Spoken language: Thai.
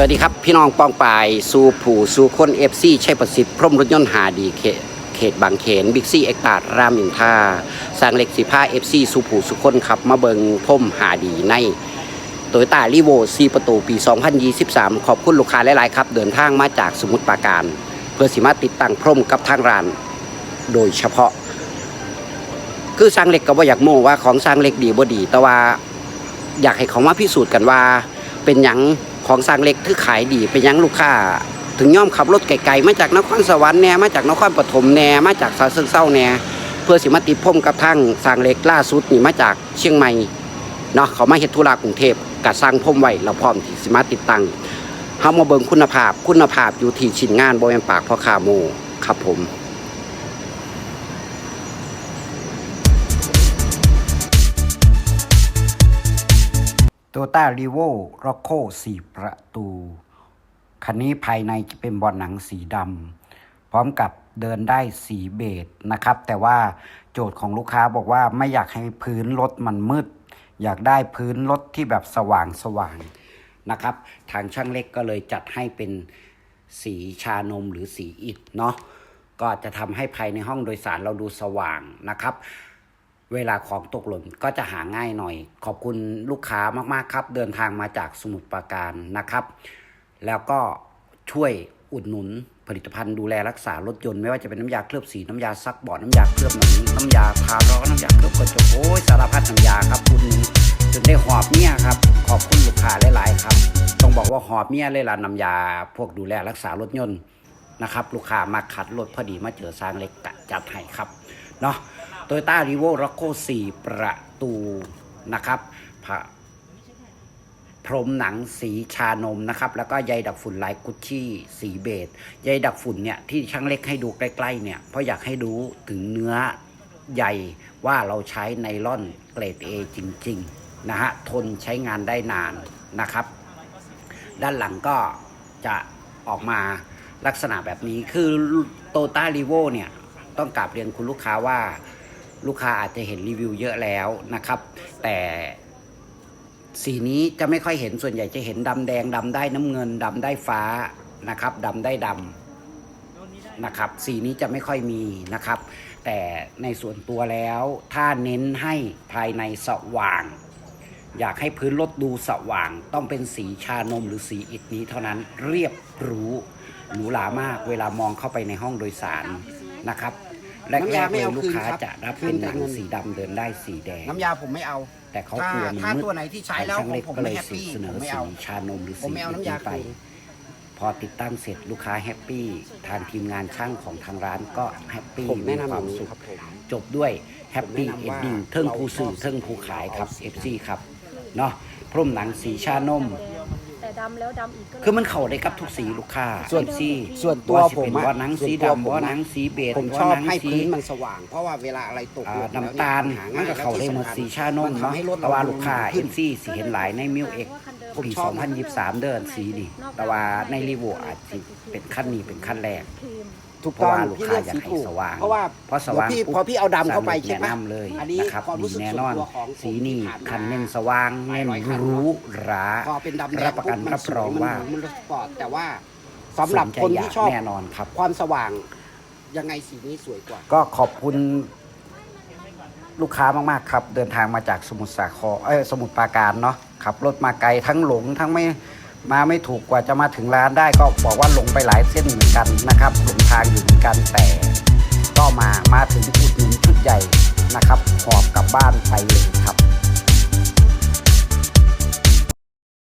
สวัสดีครับ พี่น้องปองปายสู่ผู้สู่คนเอฟซีชัยประสิทธิ์พรมรถยนต์หาดีเขตเขตบางเขนบิ๊กซี่เอ็กตาดรามอินทราสร้างเหล็กสิผ้าเอฟซีสู่ผู้สู่คนครับ มาเบิงพรมหาดีในโตโยต้ารีโวซีประตูปี 2023 ขอบคุณลูกค้าหลาย ๆ ครับ เดินทางมาจากสมุทรปราการ เพื่อสิมาติดตั้งพรมกับทางร้าน โดยเฉพาะ คือสร้างเหล็กก็บ่อยากโม้ว่าของสร้างเหล็กดีบ่ดี แต่ว่าอยากให้เขามาพิสูจน์กันว่าเป็นหยัง ของสร้างเหล็กคือขายดีเป็นยังลูกค้า ถึงย่อมขับรถไกลๆมาจากนครสวรรค์แน่มาจากนครปฐมแน่มาจากสาซึงเศร้าแน่เพื่อสิมาติดพรมกับทางสร้างเหล็กล่าสุดนี่มาจากเชียงใหม่เนาะเขามาเฮ็ดธุระกรุงเทพกับสร้างพรมไว้เราพร้อมที่สิมาติดตั้งเฮามาเบิ่งคุณภาพคุณภาพอยู่ที่ชิ้นงานบ่แม่นปากพ่อค้าโมครับผม ตต้ารีโวร็อกโคสี่ประตู คันนี้ภายในจะเป็นบอลหนังสีดำพร้อมกับเดินได้สีเบจนะครับ แต่ว่าโจทย์ของลูกค้าบอกว่าไม่อยากให้พื้นรถมันมืด อยากได้พื้นรถที่แบบสว่างสว่างๆนะครับ ทางช่างเล็กก็เลยจัดให้เป็นสีชานมหรือสีอิฐเนาะก็จะทำให้ภายในห้องโดยสารเราดูสว่างนะครับ เวลาของตกหล่นก็จะหาง่ายหน่อย ขอบคุณลูกค้ามากๆครับ เดินทางมาจากสมุทรปราการนะครับ แล้วก็ช่วยอุดหนุนผลิตภัณฑ์ดูแลรักษารถยนต์ไม่ว่าจะเป็นน้ำยาเคลือบสีน้ำยาซักเบาะน้ำยาเคลือบหนังน้ำยาทาร้อนน้ำยาเคลือบกระจกโอ้ยสารพัดน้ำยาครับคุณจนได้หอบเนี่ยครับ ขอบคุณลูกค้าหลายๆครับ ต้องบอกว่าหอบเนี่ยเลยล่ะน้ำยาพวกดูแลรักษารถยนต์นะครับ ลูกค้ามาขัดรถพอดีมาเจอสร้างเล็กกะจัดให้ครับเนาะ โตโยต้ารีโวร็อกโค4ประตูนะครับพระพรมหนังสีชานมนะครับ แล้วก็ใยดักฝุ่นลายกุชชี่สีเบจใยดักฝุ่นเนี่ยที่ช่างเล็กให้ดูใกล้ๆเนี่ยเพราะอยากให้ดูถึงเนื้อใยว่าเราใช้ไนล่อนเกรด A จริงๆนะฮะทนใช้งานได้นานนะครับ ด้านหลังก็จะออกมาลักษณะแบบนี้คือโตต้ารีโวเนี่ย ต้องกราบเรียนคุณลูกค้าว่า ลูกค้าอาจจะเห็นรีวิวเยอะแล้วนะครับ แต่สีนี้จะไม่ค่อยเห็นส่วนใหญ่จะเห็นดำแดงดำได้น้ำเงินดำได้ฟ้านะครับดำได้ดำนะครับสีนี้จะไม่ค่อยมีนะครับ แต่ในส่วนตัวแล้วถ้าเน้นให้ภายในสว่าง อยากให้พื้นรถดูสว่าง ต้องเป็นสีชานมหรือสีอิฐนี้เท่านั้นเรียบหรูหรูหรามากเวลามองเข้าไปในห้องโดยสารนะครับ แรกน้ำยาๆไม่เลยเอาลูกค้าคืนครับจะรับคืเป็นนหแต่นังเงินสีดำเดินได้สีแดง น้ำยาผมไม่เอา แต่เขาถ้ากลัวมันถ้ามืดตัวไหนที่ใช้แล้วทางช่างเล็กผมก็เลยไม่แฮปปี้เสนอผมไม่สีเอาชานมหรือผสีมไม่เอาอิฐน้ำยานี้ไปคืนพอติดตั้งเสร็จลูกค้าแฮปปี้ทางทีมงานช่างของทางร้านก็แฮปปี้ผมมีแนะนำคอวามย่างนี้สุขครับผมจบด้วยแฮปปี้ผมเอนแนะนำว่าดิ้งเทิงเราผู้ซื้อชอบเทิงผู้ขายครับเอาสี FC ครับเนาะพร่มหนังสีชานมแต่ ดำแล้วดำอีกก็เลยคือมันเข้าได้กับทุกสีลูกค้าส่วน FC ส่วนตัวว่าสิผมเป็นอะว่าหนังสีส่วนตัวผมดำว่าอะหนังสีเบจผมชอบว่านังให้สี พื้นมันสว่าง เพราะว่าเวลาอะไรตกอ่าหล่นแล้วน้ำตาลหมันก็เข้าได้หมดสีชานมมันเนาะทำให้รถแต่ว่าลูกค้าเรเอ็นซีสีเห็นหลายในมิวเอ็กผมปี ชอบ2023 เดินสีนี่แต่ว่าในรีโวอาจจะเป็นขั้นนี้เป็นขั้นแรกครีมถูกต้องเพราะว่าลูกพี่ค้าเลือกอยากสีให้ถูกสว่างเพราะว่าเพราะสว่างเดี๋ยวพี่ปุ๊บพอพี่เอาดำเข้าไปสมใช่แนะปะนำเลยอันนี้นะครับความรู้มีสึกแน่ส่วนนอนตัวของสีนี่ผมที่ผ่านมาคันเน้นสว่างเน้นหลายคันหรู้หราพอเป็นดำแดงรับประกันปุ๊รับรองว่ามันมันสปอร์ตแต่ว่าสำหรับคนที่ชอบแน่นอนครับ ความสว่างยังไงสีนี้สวยกว่า ก็ขอบคุณลูกค้ามาก ๆ ครับ เดินทางมาจากสมุทรสาครเอ้ยสมุทรปราการเนาะ ขับรถมาไกลทั้งหลงทั้งไม่มาไม่ถูกกว่าจะมาถึงร้านได้ก็บอกว่าหลงไปหลายเส้นเหมือนกันนะครับหลงทางอยู่เหมือนกันแต่ ก็มามาถึงอุดหนุนชุดใหญ่นะครับหอบกลับบ้านไปเลยครับ